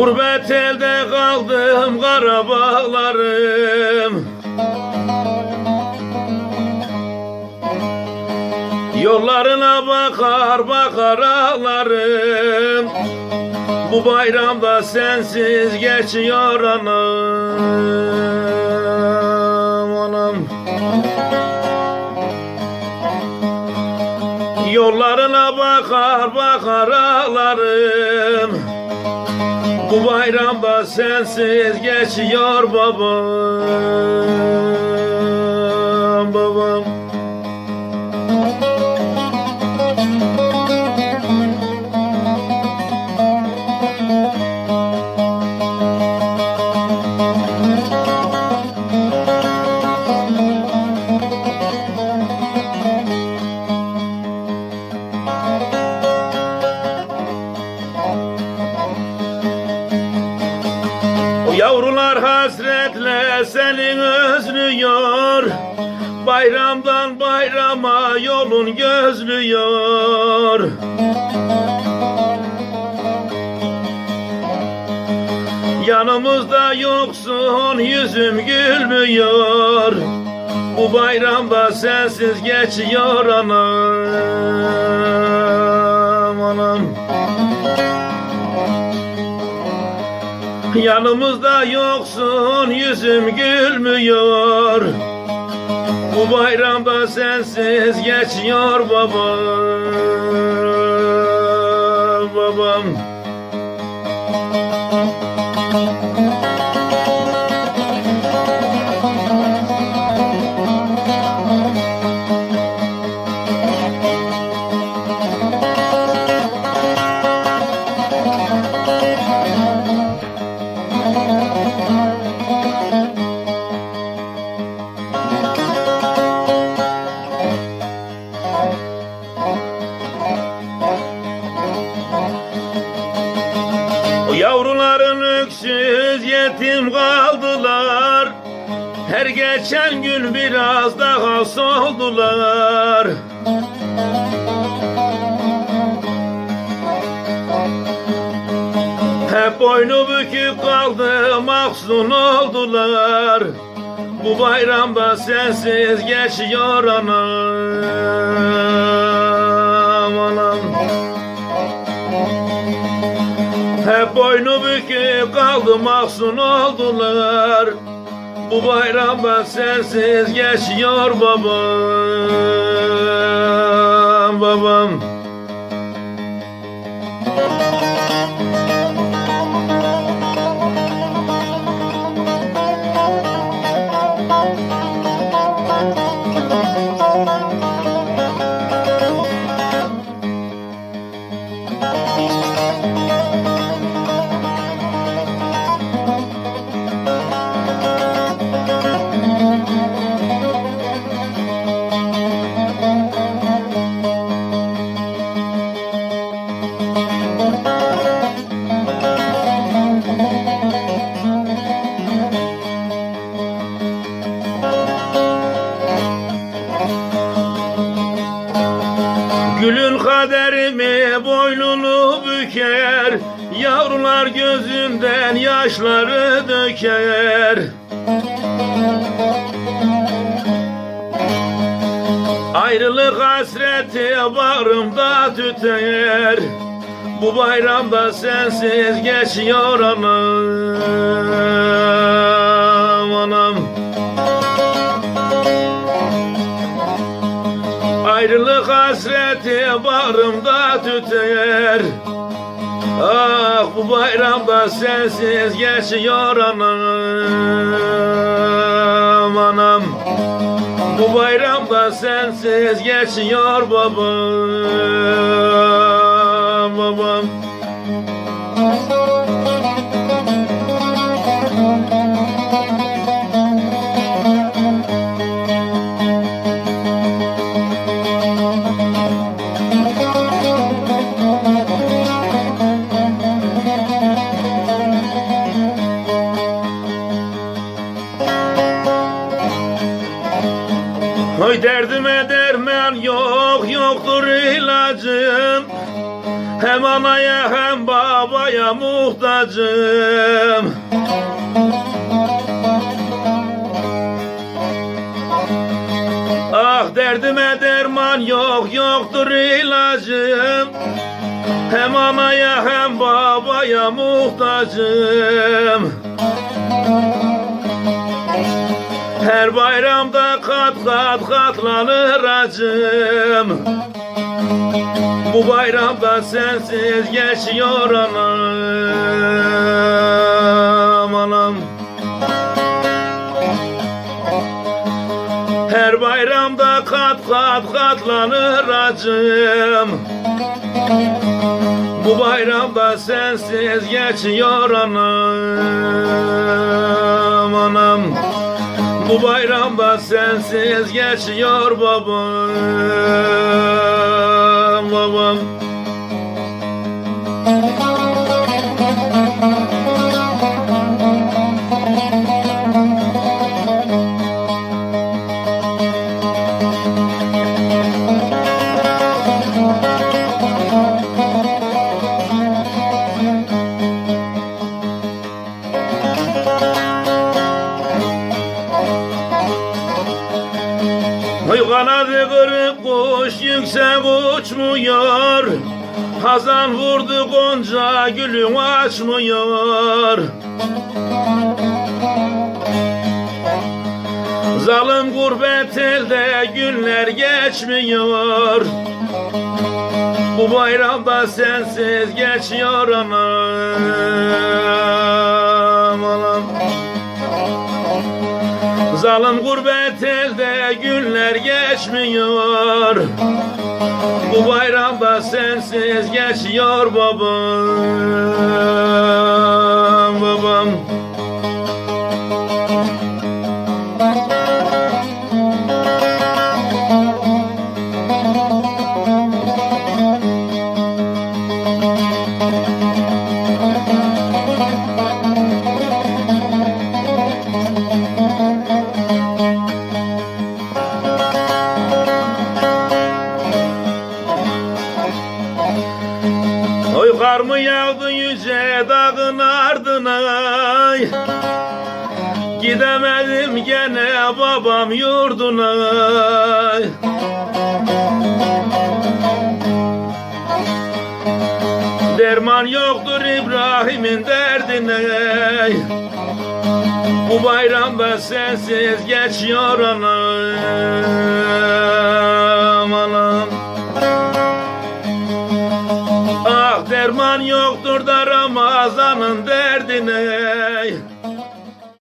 Gurbet elde kaldım kara bağlarım Yollarına bakar bakar ağlarım Bu bayramda sensiz geçiyor anam anam. Yollarına bakar bakar ağlarım Bu bayramda sensiz geçiyor babam. Babam Bayramdan bayrama yolun gözlüyor Yanımızda yoksun yüzüm gülmüyor. Bu bayramda sensiz geçiyor anam anam. Yanımızda yoksun yüzüm gülmüyor Bu bayramda sensiz geçiyor babam. Babam yavruların öksüz yetim kaldılar. Her geçen gün biraz daha soldular. Hep boynu bükük kaldı mahzun oldular. Bu bayramda sensiz geçiyor anam hep boynu bükük kaldı mahzun oldular. Bu bayramda sensiz geçiyor babam Babam. Gülün kaderimi boynunu büker Yavrular gözünden yaşları döker. Ayrılık hasreti bağrımda tüter Bu bayramda sensiz geçiyor anam anam Ayrılık hasreti bağrımda tüter. Ah bu bayramda sensiz geçiyor anam anam. Bu bayramda sensiz geçiyor babam babam. Oy derdime anaya hem babaya muhtacım. Ah derdime derman yok yoktur ilacım. Hem anaya hem babaya muhtacım. Her bayramda kat kat katlanır acım Bu bayramda sensiz geçiyor anam anam. Her bayramda kat kat katlanır acım. Bu bayramda sensiz geçiyor anam anam Bu bayramda sensiz geçiyor babam babam. Oy kuş yüksek uçmuyor. Hazan vurdu gonca gülün açmıyor. Zalim gurbet elde günler geçmiyor. Bu bayramda sensiz geçiyor anam anam Zalim gurbet elde günler geçmiyor. Bu bayramda sensiz geçiyor babam ardına Gidemedim gene babam yurduna Derman yoktur İbrahim'in derdine. Bu bayramda sensiz geçiyor anam anam derman yoktur da Ramazan'ın derdine